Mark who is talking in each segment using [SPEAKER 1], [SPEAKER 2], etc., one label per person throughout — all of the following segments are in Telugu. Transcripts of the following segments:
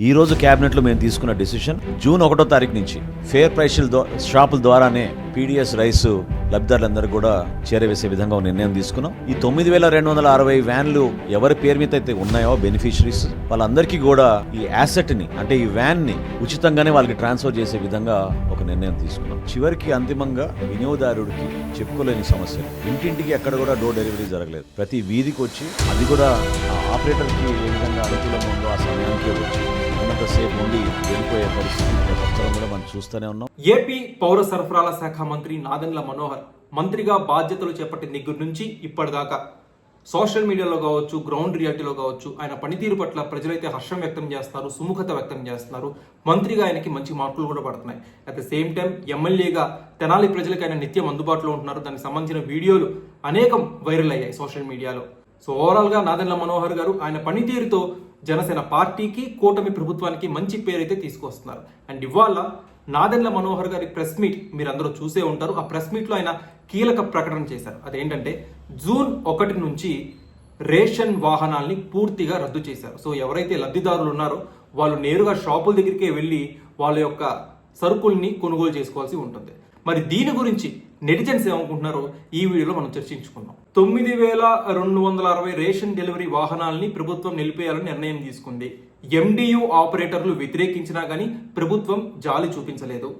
[SPEAKER 1] ఈ రోజు కేబినెట్లో మేము తీసుకున్న డిసిషన్ జూన్ ఒకటో తారీఖు నుంచి ఫేర్ ప్రైస్ షాపుల ద్వారానే పీడిఎస్ రైస్ లబ్ధిదారులందరూ కూడా చేరవేసే విధంగా నిర్ణయం తీసుకున్నాం. ఈ తొమ్మిది వేల రెండు వందల అరవై వ్యాన్లు ఎవరి పేరు మీద అయితే ఉన్నాయో బెనిఫిషరీస్ వాళ్ళందరికీ కూడా ఈ యాసెట్ని అంటే ఈ వ్యాన్ని ఉచితంగానే వాళ్ళకి ట్రాన్స్ఫర్ చేసే విధంగా ఒక నిర్ణయం తీసుకున్నాం. చివరికి అంతిమంగా వినియోగదారుడికి చెప్పుకోలేని సమస్య. ఇంటింటికి ఎక్కడ కూడా డోర్ డెలివరీ జరగలేదు. ప్రతి వీధికి వచ్చి అది కూడా ఆ ఆపరేటర్కి ఏ విధంగా అనుకూలంగా ఉందో ఆ సమయానికి వచ్చి ఉన్నంతసేపు ఉండి వెళ్ళిపోయే పరిస్థితి కూడా మనం చూస్తూనే ఉన్నాం.
[SPEAKER 2] ఏపీ పౌర సరఫరాల శాఖ మంత్రి నాదెండ్ల మనోహర్ మంత్రిగా బాధ్యతలు చేపట్టిన దగ్గర నుంచి ఇప్పటిదాకా సోషల్ మీడియాలో కావచ్చు గ్రౌండ్ రియాలిటీలో కావచ్చు ఆయన పనితీరు పట్ల ప్రజలైతే హర్షం వ్యక్తం చేస్తున్నారు సుముఖత వ్యక్తం చేస్తున్నారు. మంత్రిగా ఆయనకి మంచి మార్కులు కూడా పడుతున్నాయి. అట్ ద సేమ్ టైం ఎమ్మెల్యేగా తెనాలి ప్రజలకు ఆయన నిత్యం అందుబాటులో ఉంటున్నారు. దానికి సంబంధించిన వీడియోలు అనేకం వైరల్ అయ్యాయి సోషల్ మీడియాలో. సో ఓవరాల్గా నాదెండ్ల మనోహర్ గారు ఆయన పనితీరుతో జనసేన పార్టీకి కూటమి ప్రభుత్వానికి మంచి పేరైతే తీసుకొస్తున్నారు. అండ్ ఇవాళ నాదెండ్ల మనోహర్ గారి ప్రెస్ మీట్ మీరు అందరూ చూసే ఉంటారు. ఆ ప్రెస్ మీట్లో ఆయన కీలక ప్రకటన చేశారు. అదేంటంటే జూన్ ఒకటి నుంచి రేషన్ వాహనాల్ని పూర్తిగా రద్దు చేశారు. సో ఎవరైతే లబ్ధిదారులు ఉన్నారో వాళ్ళు నేరుగా షాపుల దగ్గరికే వెళ్ళి వాళ్ళ యొక్క సరుకుల్ని కొనుగోలు చేసుకోవాల్సి ఉంటుంది. మరి దీని గురించి నెటిజన్స్ ఏమనుకుంటున్నారో ఈ వీడియోలో మనం చర్చించుకుందాం. తొమ్మిది వేల రెండు వందల అరవై రేషన్ డెలివరీ వాహనాల్ని ప్రభుత్వం నిలిపేయాలని నిర్ణయం తీసుకుంది. ఎండియు ఆపరేటర్లు వ్యతిరేకించినా కానీ ప్రభుత్వం జాలి చూపించలేదు.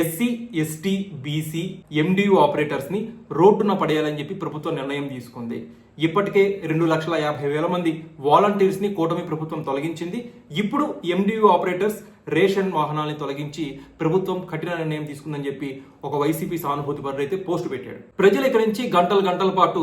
[SPEAKER 2] ఎస్సీ ఎస్టీ బీసీ ఎండియు ఆపరేటర్స్ని రోడ్డున పడేయాలని చెప్పి ప్రభుత్వం నిర్ణయం తీసుకుంది. ఇప్పటికే రెండు లక్షల యాభై వేల మంది వాలంటీర్స్ని కూటమి ప్రభుత్వం తొలగించింది. ఇప్పుడు ఎండియు ఆపరేటర్స్ రేషన్ వాహనాల్ని తొలగించి ప్రభుత్వం కఠిన నిర్ణయం తీసుకుందని చెప్పి ఒక వైసీపీ సానుభూతి పరుడు అయితే పోస్ట్ పెట్టాడు. ప్రజలు ఇక్కడి నుంచి గంటల గంటల పాటు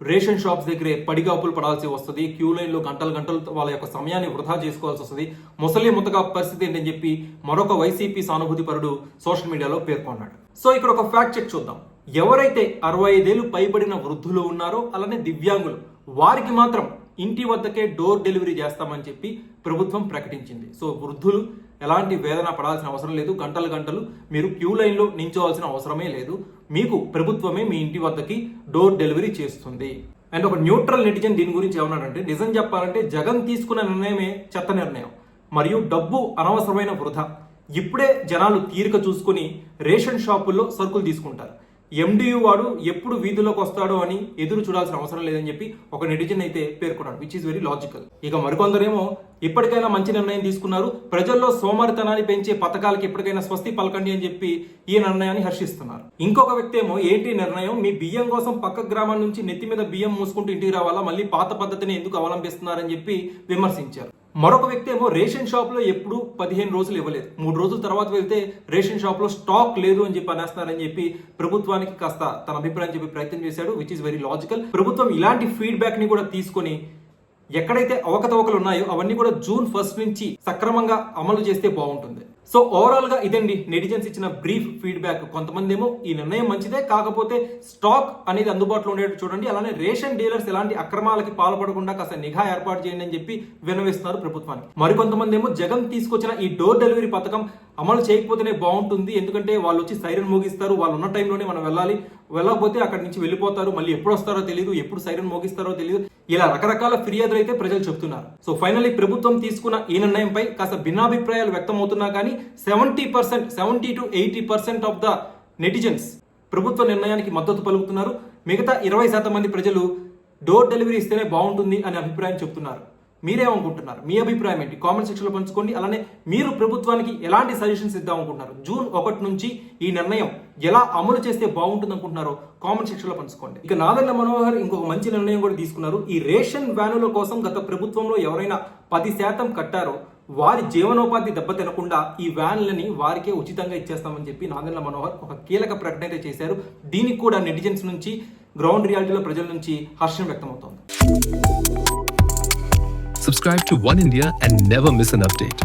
[SPEAKER 2] రేషన్ షాప్స్ దగ్గరే పడిగాపులు పడాల్సి వస్తుంది. క్యూ లైన్లో గంటలు గంటలు వాళ్ళ యొక్క సమయాన్ని వృధా చేసుకోవాల్సి వస్తుంది. ముసలి ముతగా పరిస్థితి ఏంటని చెప్పి మరొక వైసీపీ సానుభూతి పరుడు సోషల్ మీడియాలో పేర్కొన్నాడు. సో ఇక్కడ ఒక ఫ్యాక్ట్ చెక్ చూద్దాం. ఎవరైతే అరవై ఐదేళ్ళు పైబడిన వృద్ధులు ఉన్నారో అలానే దివ్యాంగులు వారికి మాత్రం ఇంటి వద్దకే డోర్ డెలివరీ చేస్తామని చెప్పి ప్రభుత్వం ప్రకటించింది. సో వృద్ధులు ఎలాంటి వేదన పడాల్సిన అవసరం లేదు. గంటలు గంటలు మీరు క్యూ లైన్లో నించోవాల్సిన అవసరమే లేదు. మీకు ప్రభుత్వమే మీ ఇంటి వద్దకి డోర్ డెలివరీ చేస్తుంది. అండ్ ఒక న్యూట్రల్ నెటిజన్ దీని గురించి ఏమన్నాడంటే నిజం చెప్పాలంటే జగన్ తీసుకున్న నిర్ణయమే చెత్త నిర్ణయం. మరియు డబ్బు అనవసరమైన వృధా. ఇప్పుడే జనాలు తీరిక చూసుకుని రేషన్ షాపుల్లో సరుకులు తీసుకుంటారు. ఎండియు వాడు ఎప్పుడు వీధిలోకి వస్తాడో అని ఎదురు చూడాల్సిన అవసరం లేదని చెప్పి ఒక నెటిజన్ అయితే పేర్కొన్నాడు విచ్ ఇస్ వెరీ లాజికల్ ఇక మరికొందరేమో ఇప్పటికైనా మంచి నిర్ణయం తీసుకున్నారు ప్రజల్లో సోమరితనాన్ని పెంచే పథకాలకి ఎప్పటికైనా స్వస్తి పలకండి అని చెప్పి ఈ నిర్ణయాన్ని హర్షిస్తున్నారు. ఇంకొక వ్యక్తి ఏమో ఏంటి నిర్ణయం? మీ బియ్యం కోసం పక్క గ్రామం నుంచి నెత్తి మీద బియ్యం మూసుకుంటూ ఇంటికి రావాలా? మళ్ళీ పాత పద్ధతిని ఎందుకు అవలంబిస్తున్నారని చెప్పి విమర్శించారు. మరొక వ్యక్తి ఏమో రేషన్ షాప్లో ఎప్పుడు పదిహేను రోజులు ఇవ్వలేదు. మూడు రోజుల తర్వాత వెళ్తే రేషన్ షాప్లో స్టాక్ లేదు అని చెప్పి అనేస్తున్నారని చెప్పి ప్రభుత్వానికి కాస్త తన అభిప్రాయం చెప్పి ప్రయత్నం చేశాడు విచ్ ఇస్ వెరీ లాజికల్ ప్రభుత్వం ఇలాంటి ఫీడ్బ్యాక్ని కూడా తీసుకొని ఎక్కడైతే అవకతవకలు ఉన్నాయో అవన్నీ కూడా జూన్ ఫస్ట్ నుంచి సక్రమంగా అమలు చేస్తే బాగుంటుంది. సో ఓవరాల్గా ఇదండి. నెటిజన్స్ ఇచ్చిన బ్రీఫ్ ఫీడ్బ్యాక్ కొంతమంది ఏమో ఈ నిర్ణయం మంచిదే కాకపోతే స్టాక్ అనేది అందుబాటులో ఉండేట్టు చూడండి. అలానే రేషన్ డీలర్స్ ఎలాంటి అక్రమాలకి పాల్పడకుండా కాస్త నిఘా ఏర్పాటు చేయండి అని చెప్పి వినవిస్తున్నారు ప్రభుత్వానికి. మరికొంతమంది ఏమో జగన్ తీసుకొచ్చిన ఈ డోర్ డెలివరీ పథకం అమలు చేయకపోతేనే బాగుంటుంది. ఎందుకంటే వాళ్ళు వచ్చి సైరన్ మోగిస్తారు. వాళ్ళు ఉన్న టైంలోనే మనం వెళ్ళాలి. వెళ్ళకపోతే అక్కడి నుంచి వెళ్ళిపోతారు. మళ్ళీ ఎప్పుడు వస్తారో తెలియదు ఎప్పుడు సైరన్ మోగిస్తారో తెలియదు ఇలా రకరకాల ఫిర్యాదులు అయితే ప్రజలు చెప్తున్నారు. సో ఫైనల్లీ ప్రభుత్వం తీసుకున్న ఈ నిర్ణయంపై కాస్త భిన్నాభిప్రాయాలు వ్యక్తం అవుతున్నా కానీ seventy percent seventy to eighty percent of the netizens ప్రభుత్వ నిర్ణయానికి మద్దతు పలుకుతున్నారు. మిగతా ఇరవై శాతం మంది ప్రజలు డోర్ డెలివరీ ఇస్తేనే బాగుంటుంది అనే అభిప్రాయం చెప్తున్నారు. మీరేమనుకుంటున్నారు? మీ అభిప్రాయం ఏంటి? కామెంట్ సెక్షన్లో పంచుకోండి. అలానే మీరు ప్రభుత్వానికి ఎలాంటి సజెషన్స్ ఇద్దాం అనుకుంటున్నారు? జూన్ ఒకటి నుంచి ఈ నిర్ణయం ఎలా అమలు చేస్తే బాగుంటుంది అనుకుంటున్నారో కామెంట్ సెక్షన్లో పంచుకోండి. ఇక నాదెండ్ల మనోహర్ ఇంకొక మంచి నిర్ణయం కూడా తీసుకున్నారు. ఈ రేషన్ వ్యానుల కోసం గత ప్రభుత్వంలో ఎవరైనా పది శాతం కట్టారో వారి జీవనోపాధి దెబ్బతినకుండా ఈ వ్యాన్లని వారికే ఉచితంగా ఇచ్చేస్తామని చెప్పి నాదెండ్ల మనోహర్ ఒక కీలక ప్రకటన అయితే చేశారు దీనికి కూడా నెటిజన్స్ నుంచి గ్రౌండ్ రియాలిటీలో ప్రజల నుంచి హర్షం వ్యక్తమవుతోంది
[SPEAKER 3] Subscribe to One India and never miss an update.